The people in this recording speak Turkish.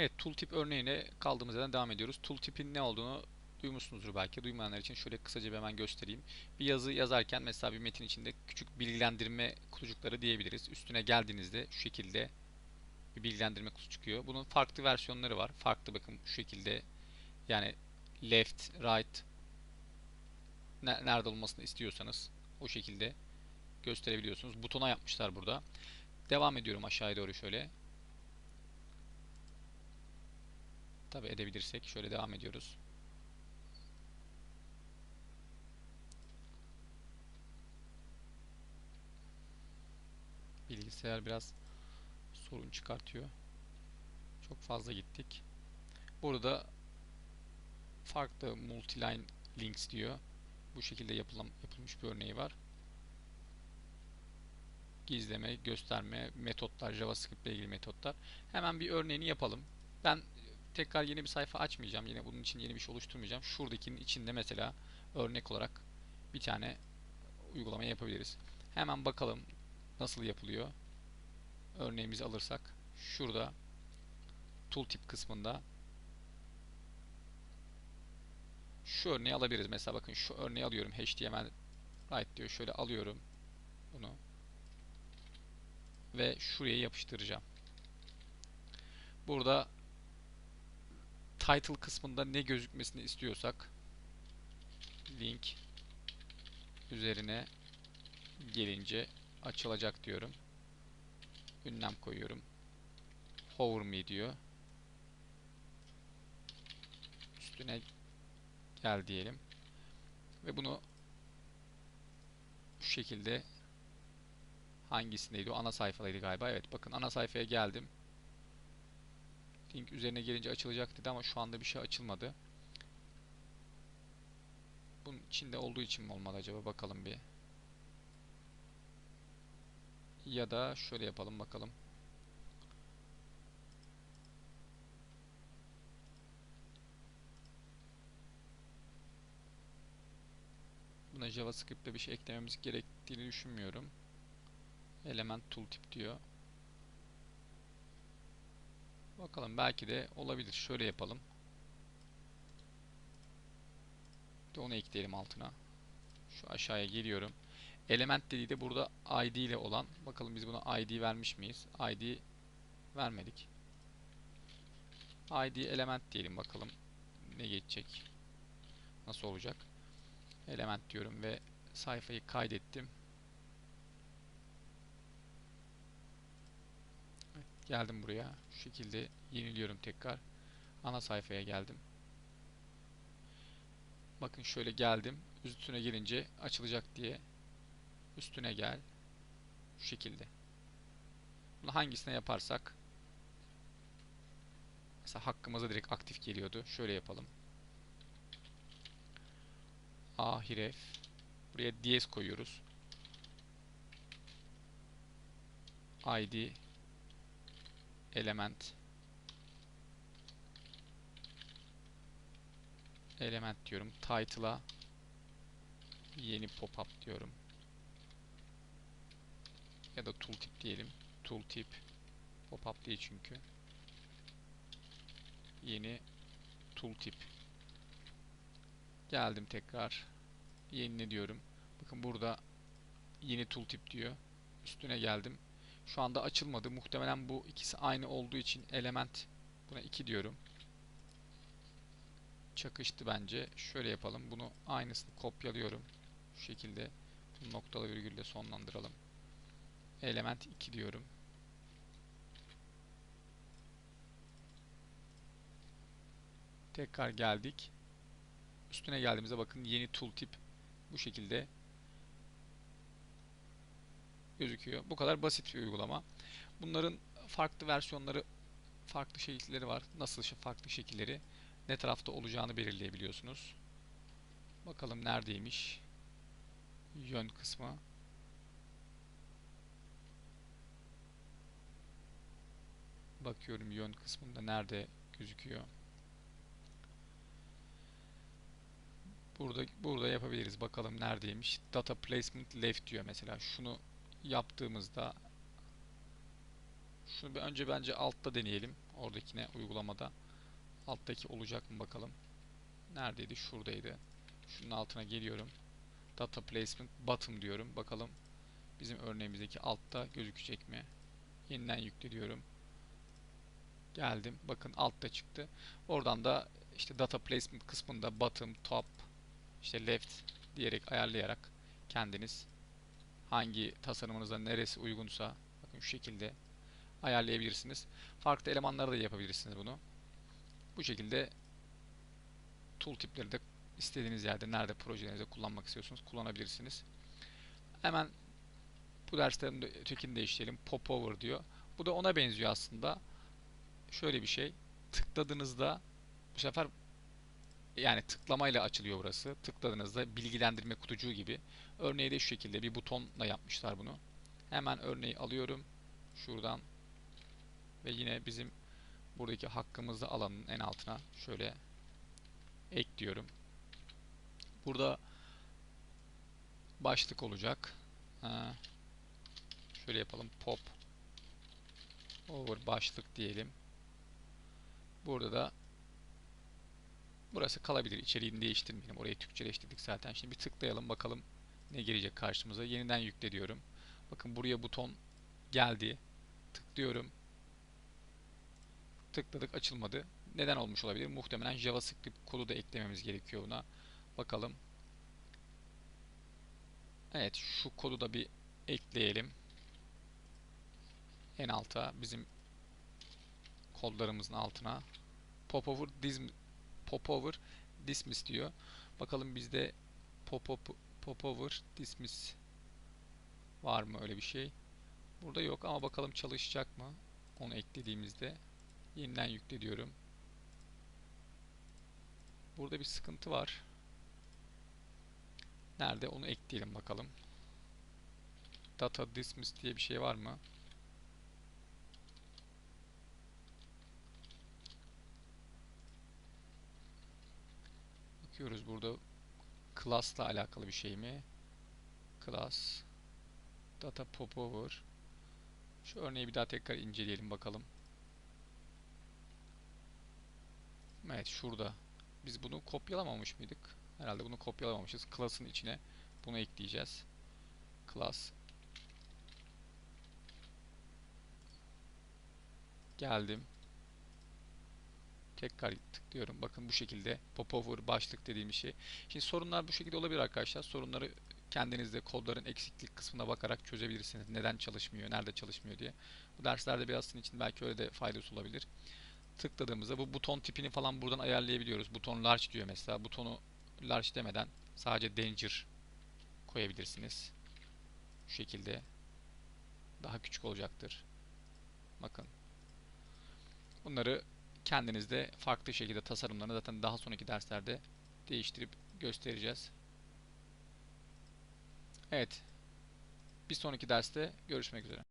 Evet, tooltip örneğine kaldığımız yerden devam ediyoruz. Tooltip'in ne olduğunu duymuşsunuzdur belki. Duymayanlar için şöyle kısaca bir hemen göstereyim. Bir yazı yazarken mesela bir metin içinde küçük bilgilendirme kutucukları diyebiliriz. Üstüne geldiğinizde şu şekilde bir bilgilendirme kutusu çıkıyor. Bunun farklı versiyonları var. Farklı bakın şu şekilde yani left, right nerede olmasını istiyorsanız o şekilde gösterebiliyorsunuz. Butona yapmışlar burada. Devam ediyorum aşağıya doğru şöyle. Tabi edebilirsek şöyle devam ediyoruz. Bilgisayar biraz sorun çıkartıyor. Çok fazla gittik. Burada farklı multiline links diyor. Bu şekilde yapılan, yapılmış bir örneği var. Gizleme, gösterme, metotlar, JavaScript ile ilgili metotlar. Hemen bir örneğini yapalım. Ben tekrar yeni bir sayfa açmayacağım. Yine bunun için yeni bir şey oluşturmayacağım. Şuradakinin içinde mesela örnek olarak bir tane uygulama yapabiliriz. Hemen bakalım nasıl yapılıyor. Örneğimizi alırsak şurada tooltip kısmında şu örneği alabiliriz. Mesela bakın şu örneği alıyorum. HTML right diyor. Şöyle alıyorum bunu ve şuraya yapıştıracağım. Burada title kısmında ne gözükmesini istiyorsak link üzerine gelince açılacak diyorum. Ünlem koyuyorum. Hover me diyor. Üstüne gel diyelim. Ve bunu şu şekilde hangisindeydi o ana sayfadaydı galiba. Evet bakın ana sayfaya geldim. Link üzerine gelince açılacak dedi ama şu anda bir şey açılmadı. Bunun içinde olduğu için mi olmalı acaba bakalım bir. Ya da şöyle yapalım bakalım. Buna JavaScript'te bir şey eklememiz gerektiğini düşünmüyorum. Element tooltip diyor. Bakalım belki de olabilir. Şöyle yapalım. De onu ekleyelim altına. Şu aşağıya geliyorum. Element dediği de burada ID ile olan. Bakalım biz buna ID vermiş miyiz? ID vermedik. ID element diyelim bakalım. Ne geçecek? Nasıl olacak? Element diyorum ve sayfayı kaydettim. Geldim buraya. Şu şekilde yeniliyorum tekrar. Ana sayfaya geldim. Bakın şöyle geldim. Üstüne gelince açılacak diye üstüne gel. Şu şekilde. Bunu hangisine yaparsak mesela hakkımıza direkt aktif geliyordu. Şöyle yapalım. Ahiref. Buraya diyez koyuyoruz. ID element element diyorum. Title'a yeni pop-up diyorum. Ya da tooltip diyelim. Tooltip pop-up değil çünkü. Yeni tooltip. Geldim tekrar. Yenile diyorum. Bakın burada yeni tooltip diyor. Üstüne geldim. Şu anda açılmadı. Muhtemelen bu ikisi aynı olduğu için element buna 2 diyorum. Çakıştı bence. Şöyle yapalım. Bunu aynısını kopyalıyorum. Şu şekilde noktalı virgülle sonlandıralım. Element 2 diyorum. Tekrar geldik. Üstüne geldiğimizde bakın yeni tooltip bu şekilde gözüküyor. Bu kadar basit bir uygulama. Bunların farklı versiyonları, farklı şekilleri var. Nasıl farklı şekilleri ne tarafta olacağını belirleyebiliyorsunuz. Bakalım neredeymiş? Yön kısmı. Bakıyorum yön kısmında nerede gözüküyor. Burada burada yapabiliriz. Bakalım neredeymiş. Data placement left diyor mesela. Şunu yaptığımızda Şunu bir önce bence altta deneyelim. Oradakine uygulamada. Alttaki olacak mı bakalım. Neredeydi? Şuradaydı. Şunun altına geliyorum. Data placement bottom diyorum. Bakalım bizim örneğimizdeki altta gözükecek mi? Yeniden yükle. Geldim. Bakın altta çıktı. Oradan da işte data placement kısmında bottom, top, işte left diyerek ayarlayarak kendiniz hangi tasarımınıza neresi uygunsa bakın şu şekilde ayarlayabilirsiniz. Farklı elemanları da yapabilirsiniz bunu. Bu şekilde tool tipleri de istediğiniz yerde nerede projelerinizde kullanmak istiyorsunuz kullanabilirsiniz. Hemen bu derslerin de ötekini değiştirelim. Popover diyor. Bu da ona benziyor aslında. Şöyle bir şey. Tıkladığınızda bu sefer yani tıklamayla açılıyor burası. Tıkladığınızda bilgilendirme kutucuğu gibi. Örneği de şu şekilde bir butonla yapmışlar bunu. Hemen örneği alıyorum. Şuradan ve yine bizim buradaki hakkımızda alanın en altına şöyle ekliyorum. Burada başlık olacak. Ha, şöyle yapalım. Pop over başlık diyelim. Burada da burası kalabilir. İçeriğini değiştirmeyelim. Orayı Türkçeleştirdik zaten. Şimdi bir tıklayalım bakalım ne gelecek karşımıza. Yeniden yükle diyorum. Bakın buraya buton geldi. Tıklıyorum. Tıkladık açılmadı. Neden olmuş olabilir? Muhtemelen JavaScript kodu da eklememiz gerekiyor buna. Bakalım. Evet şu kodu da bir ekleyelim. En alta bizim kodlarımızın altına popover popover dismiss diyor. Bakalım bizde pop popover dismiss var mı öyle bir şey? Burada yok ama bakalım çalışacak mı? Onu eklediğimizde yeniden yükle diyorum. Burada bir sıkıntı var. Nerede? Onu ekleyelim bakalım. Data dismiss diye bir şey var mı? Bakıyoruz burada class'la alakalı bir şey mi? Class data popover şu örneği bir daha tekrar inceleyelim bakalım. Evet şurada. Biz bunu kopyalamamış mıydık? Herhalde bunu kopyalamamışız. Class'ın içine bunu ekleyeceğiz. Class geldim. Tekrar tıklıyorum. Bakın bu şekilde popover başlık dediğim şey. Şimdi sorunlar bu şekilde olabilir arkadaşlar. Sorunları kendinizde kodların eksiklik kısmına bakarak çözebilirsiniz. Neden çalışmıyor, nerede çalışmıyor diye. Bu derslerde biraz sizin için belki öyle de faydası olabilir. Tıkladığımızda bu buton tipini falan buradan ayarlayabiliyoruz. Buton large diyor mesela. Butonu large demeden sadece danger koyabilirsiniz. Şu şekilde daha küçük olacaktır. Bakın. Bunları kendinizde farklı şekilde tasarımlarını zaten daha sonraki derslerde değiştirip göstereceğiz. Evet. Bir sonraki derste görüşmek üzere.